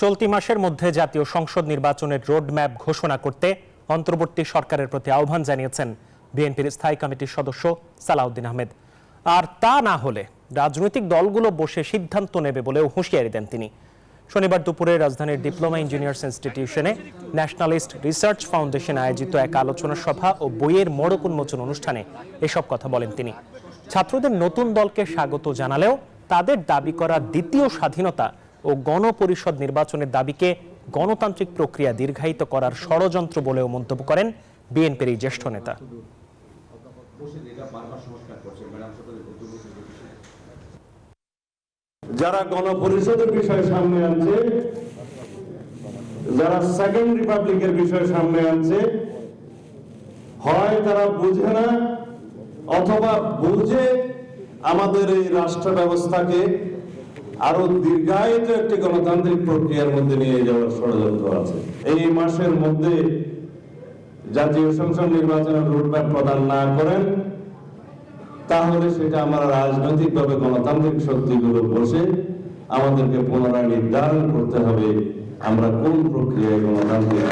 চলতি মাসের মধ্যে জাতীয় সংসদ নির্বাচনের রোডম্যাপ ঘোষণা করতে অন্তর্বর্তী সরকারের প্রতি আহ্বান জানিয়েছেন বিএনপির স্থায়ী কমিটির সদস্য সালাউদ্দিন আহমেদ। আর তা না হলে রাজনৈতিক দলগুলো বসে সিদ্ধান্ত নেবে বলেও হুঁশিয়ারি দেন তিনি। শনিবার দুপুরে রাজধানীর ডিপ্লোমা ইঞ্জিনিয়ার্স ইনস্টিটিউশনে ন্যাশনালিস্ট রিসার্চ ফাউন্ডেশন আয়োজিত এক আলোচনা সভা ও বইয়ের মোড়ক উন্মোচন অনুষ্ঠানে এসব কথা বলেন তিনি। ছাত্রদের নতুন দলকে স্বাগত জানালেও তাদের দাবি করা দ্বিতীয় স্বাধীনতা ও গণপরিষদ নির্বাচনের দাবিকে গণতান্ত্রিক প্রক্রিয়া দীর্ঘায়িত করার ষড়যন্ত্র বলেও মন্তব্য করেন বিএনপির এই জ্যেষ্ঠ নেতা। যারা গণপরিষদের বিষয় সামনে আনছে, যারা সেকেন্ড রিপাবলিকের বিষয় সামনে আনছে, হয় তারা বুঝে না, অথবা বুঝে আমাদের এই রাষ্ট্র ব্যবস্থাকে আরও দীর্ঘায়িত একটি গণতান্ত্রিক প্রক্রিয়ার মধ্যে নিয়ে যাওয়ার ষড়যন্ত্র আছে। এই মাসের মধ্যে জাতীয় সংসদ নির্বাচনের রোডম্যাপ প্রদান না করেন, তাহলে সেটা আমরা রাজনৈতিকভাবে গণতান্ত্রিক শক্তিগুলো বসে আমাদেরকে পুনরায় নির্ধারণ করতে হবে, আমরা কোন প্রক্রিয়ায় গণতান্ত্রিক